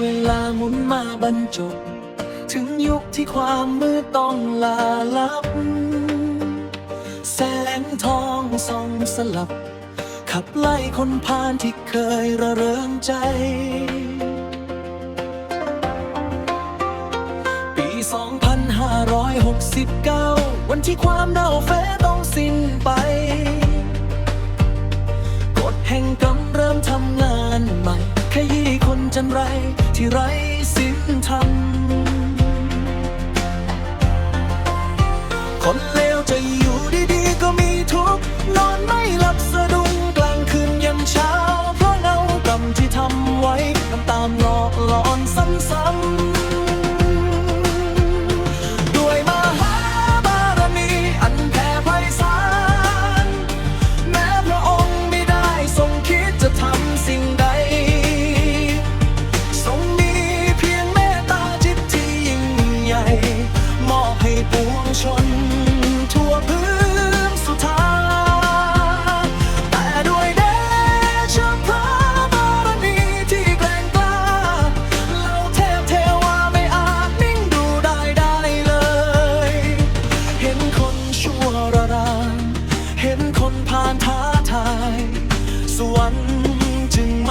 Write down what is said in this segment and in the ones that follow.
เวลาหมุนมาบรรจบ ถึงยุคที่ความมืดต้องลาลับ แสงทองส่องสลับ ขับไล่คนพาลที่เคยระเริงใจ ปี 2569 วันที่ความเน่าแฟ้ต้องสิ้นไปกฎแห่งกรรมเริ่มทำงานใหม่ขยี้คนจันไร ที่ไร้สิ้นธรรมคนเลวจะอยู่ดีๆ ก็มีทุกข์นอนไม่หลับสะดุ้งกลางคืนยันเช้า เพราะเงากรรมที่ทำไว้ทำตามหลอกหลอนซ้ำๆ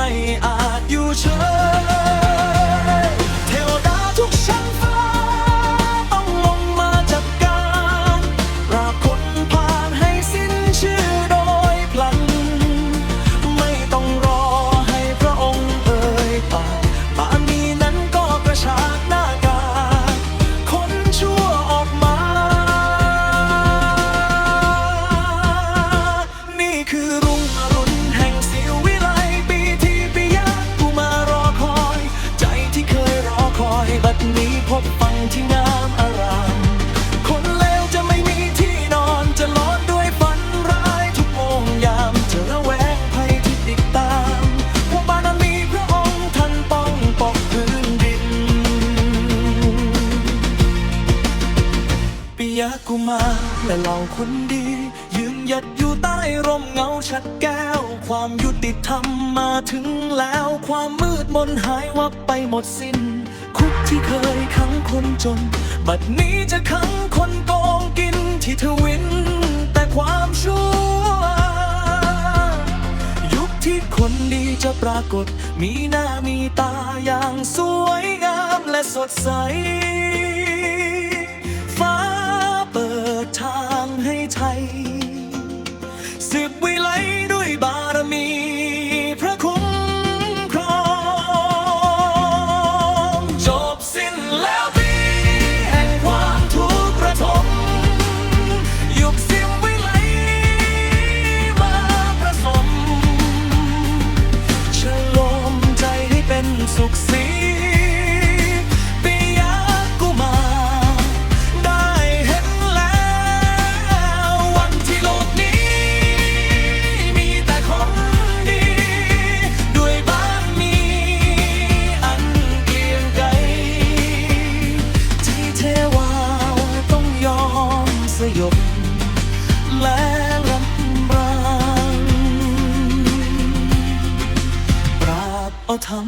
จึ มาและเหล่าคนดี ยืนหยัดอยู่ใต้ร่มเงาชัดแก้ว ความยุติธรรมมาถึงแล้ว ความมืดมนหายวับไปหมดสิ้น คุกที่เคยขังคนจน บัดนี้จะขังคนโกงกินที่ทวิน แต่ความชั่ว ยุคที่คนดีจะปรากฏ มีหน้ามีตาอย่างสวยงามและสดใส สุขสีปิยะกุมา ได้เห็นแล้ว วันที่โลกนี้ มีแต่คนดี ด้วยบ้านมีอันเกรียงไกรที่เทวาต้องยอมสยบและรำราญปราบเอาธรรม